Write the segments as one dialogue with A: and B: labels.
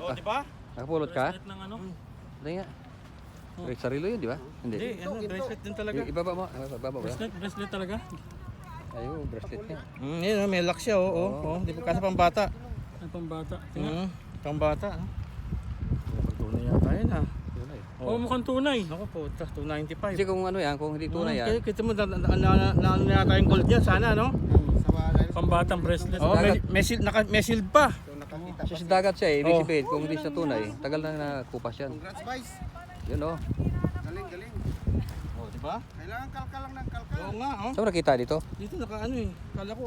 A: Oh, di ba?
B: Nakapulot ka?
A: Bracelet ng ano?
B: Hindi nga. Wait, sarilo yun, di ba? Hindi.
A: Hindi, ano, bracelet din talaga.
B: I- Ibaba mo. Ibaba mo.
A: Bracelet, bracelet talaga.
B: Ayun, bracelet niya.
A: Mm, yun, oh, may lock siya, oo. Oh, oh, Di ba kasi pang bata?
C: Ang pambata.
A: Mm, pang bata. ah. Tunay yata yun ah.
B: Tunay.
C: Oh, mukhang tunay.
A: Ako po, 295.
B: Kasi kung ano yan, kung hindi tunay
A: Kaya
B: yan.
A: kita mo, na, na, ano tayong gold yan, sana, no?
C: Pambatang bracelet.
A: Oo, oh, may, may, shield, naka, may shield pa.
B: Kasi sa dagat siya eh, ibig
A: Oh.
B: sabihin, kung hindi siya tunay, tagal na nakupas yan.
D: Congrats, Vice.
B: Yun oh.
D: Galing, galing.
A: Oh, di ba?
D: Kailangan kalkal lang ng kalkal.
A: Oo nga, oh.
B: Saan mo nakita dito?
A: Dito naka ano eh. Kala ko,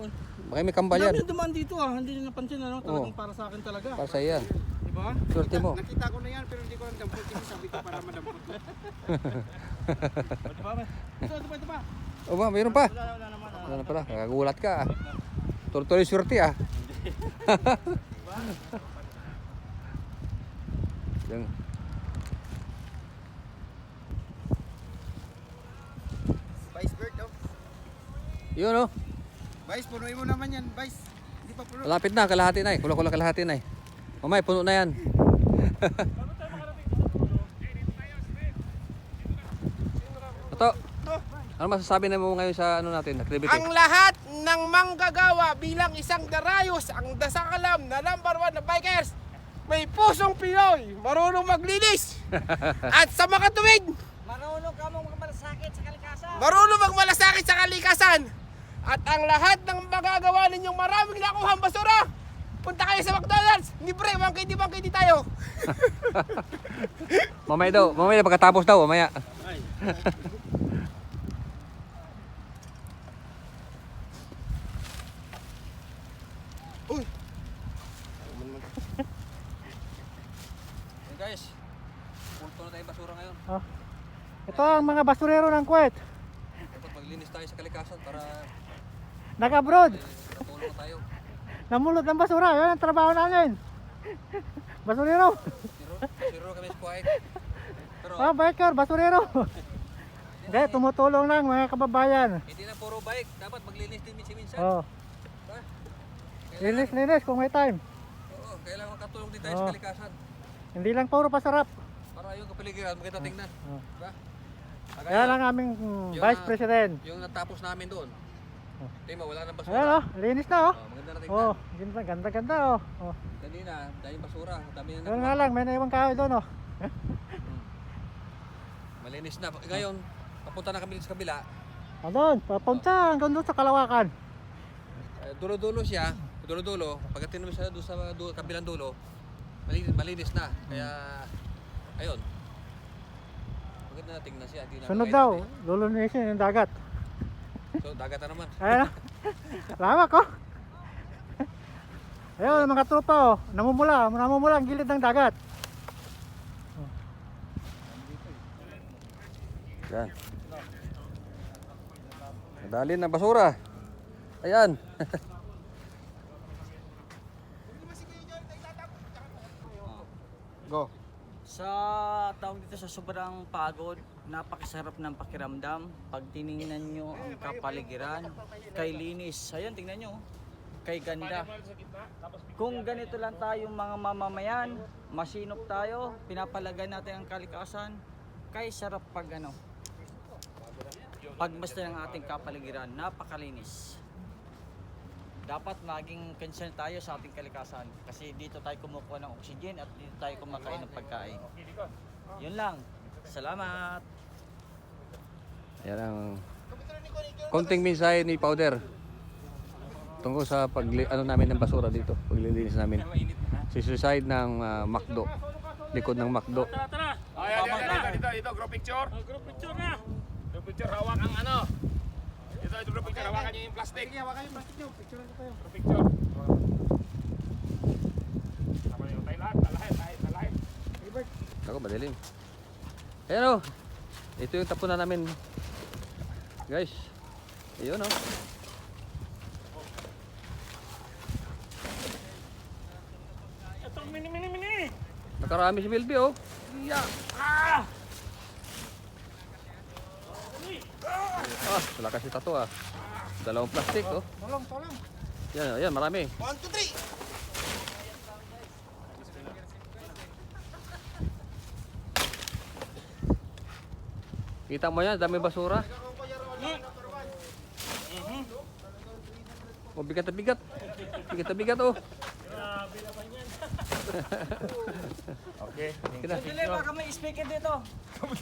B: Baka may kambal
A: Dami
B: yan.
A: na dumaan dito ah. Hindi nyo napansin ano. Talagang para sa akin talaga.
B: Para sa yan.
A: Di ba?
B: Swerte mo.
D: Nakita ko na yan pero hindi ko lang dampot kasi sabi ko para madampot.
A: O, Di ba? Ito, ito pa, ito pa.
B: O ba, mayroon pa.
A: Wala, wala naman. ah.
B: Ano pala, kakagulat ka ah. Tuloy-tuloy swerte ah. Yung,
D: Vice bird, oh.
B: yun oh.
D: Vice, punuin mo naman yan, Vice. Hindi pa puno.
B: Malapit na, kalahati na eh. Kulang-kulang kalahati na eh. Mamay, puno na yan. Ito. Ano masasabi na mo ngayon sa ano natin, activity?
E: Ang lahat ng manggagawa bilang isang darayos ang dasakalam na number one na bikers may pusong Pinoy, marunong maglinis at sa makatuwid
F: Marunong ka mong malasakit sa kalikasan.
E: marunong magmalasakit sa kalikasan at ang lahat ng magagawa ninyong maraming nakuhang basura punta kayo sa McDonald's libre, bangkay di tayo
B: Mamaya daw, mamaya pagkatapos daw, mamaya. Hey guys, pulto na tayong basura ngayon.
F: Ito ang mga basurero ng Kuwait.
B: Dapat maglinis tayo sa kalikasan para
F: Nag-abroad.
B: eh, tayo.
F: Namulot ng basura. Yan ang trabaho namin. Basurero.
B: Zero, zero kami sa kuwait. Pero
F: Ah, biker, basurero. Hindi, tumutulong lang mga kababayan.
B: hindi na puro bike, dapat maglinis din minsan-minsan.
F: Oh,
B: Diba?
F: linis, linis kung may time.
B: Oo, kailangan makatulong din tayo
F: Oo.
B: sa kalikasan.
F: Hindi lang puro pasarap.
B: Para yung kapaligiran maganda tingnan.
F: Oo.
B: Diba? Kagaya,
F: Yan ang aming mm,
B: Yung,
F: Vice
B: ah,
F: President.
B: Yung natapos namin doon. Tingnan mo, wala nang basura.
F: Ayan oh, linis na oh.
B: Oh, maganda na tingnan.
F: Oh, ganda, ganda, ganda oh. oh.
B: Kanina, dahil basura. Dami na
F: Yan nga lang, may naiwang kahoy doon oh.
B: Malinis na. Ngayon, papunta na kami sa kabila.
F: Andun, papunta hanggang doon sa Kalawakan.
B: Eh, Dulo-dulo siya. Dulo-dulo. Pagdating namin sa, doon sa du- kabilang dulo, malinis, malinis na. Kaya, ayun. Maganda na tingnan siya. Hindi na
F: Sunod
B: makailan
F: daw,
B: eh.
F: lulunisin yung dagat.
B: So, dagat na naman.
F: Ayan oh. Lawak oh. Ayun, mga tropa oh. Namumula, namumula ang gilid ng dagat.
B: Yan. Nadalin ng basura. Ayan.
D: Go.
G: Sa tawag dito sa sobrang pagod, napakasarap ng pakiramdam pag tiningnan nyo ang kapaligiran, kay linis. Ayan, tingnan nyo. Kay ganda. Kung ganito lang tayong mga mamamayan, masinop tayo, pinapalagay natin ang kalikasan, kay sarap pag ano, pagmasta ng ating kapaligiran, napakalinis. Dapat maging concern tayo sa ating kalikasan kasi dito tayo kumukuha ng oxygen at dito tayo kumakain ng pagkain. Yun lang. Salamat!
B: Ayan ang konting mensahe ni Powder tungkol sa pag ano namin ng basura dito, paglilinis namin. Si suicide ng ah, McDo. Likod ng McDo.
C: Tara, tara.
H: Yan, yan, yan. Dito, dito, group picture.
C: Oh, group picture na.
H: Group picture, hawak ang ano. Dito, ito, group picture, hawakan niyo yung plastic.
D: Sige, hawakan yung plastic nyo. Picture ko kayo.
H: Picture. Tama niyo, tayo lahat, lahat, lahat, lahat.
B: Ako, madilim. Ayan o. Ito yung tapunan namin. Guys. Ayun o.
C: Ito, mini, mini, mini.
B: Nakarami si Milby o. Ah! ah. Malakas kasi tato ah. Dalawang plastik oh.
D: Tolong, tolong.
B: Yan, yan, marami.
E: 1, 2, 3!
B: Kita mo yan, dami basura. Mm. Oh, bigat-bigat. Bigat-bigat oh. Grabe naman
A: Okay.
B: Kita.
G: Dili, baka may speaker dito.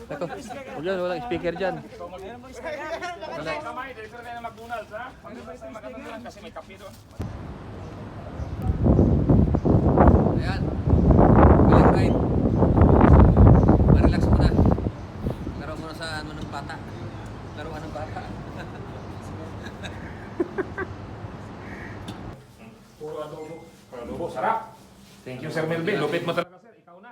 B: Ito. Huwag yan, walang speaker dyan.
G: Meron mo speaker?
H: Kamay, dito na ng McDonald's ha. McDonald's kasi may kape doon.
B: Ayan. Bilang ride. Ma-relax muna. Laro muna sa ano ng bata. Laruan ng bata.
H: Puro adobo. Puro adobo, sarap. Thank you Sir Melvin. Lupit mo talaga sir. Ikaw na.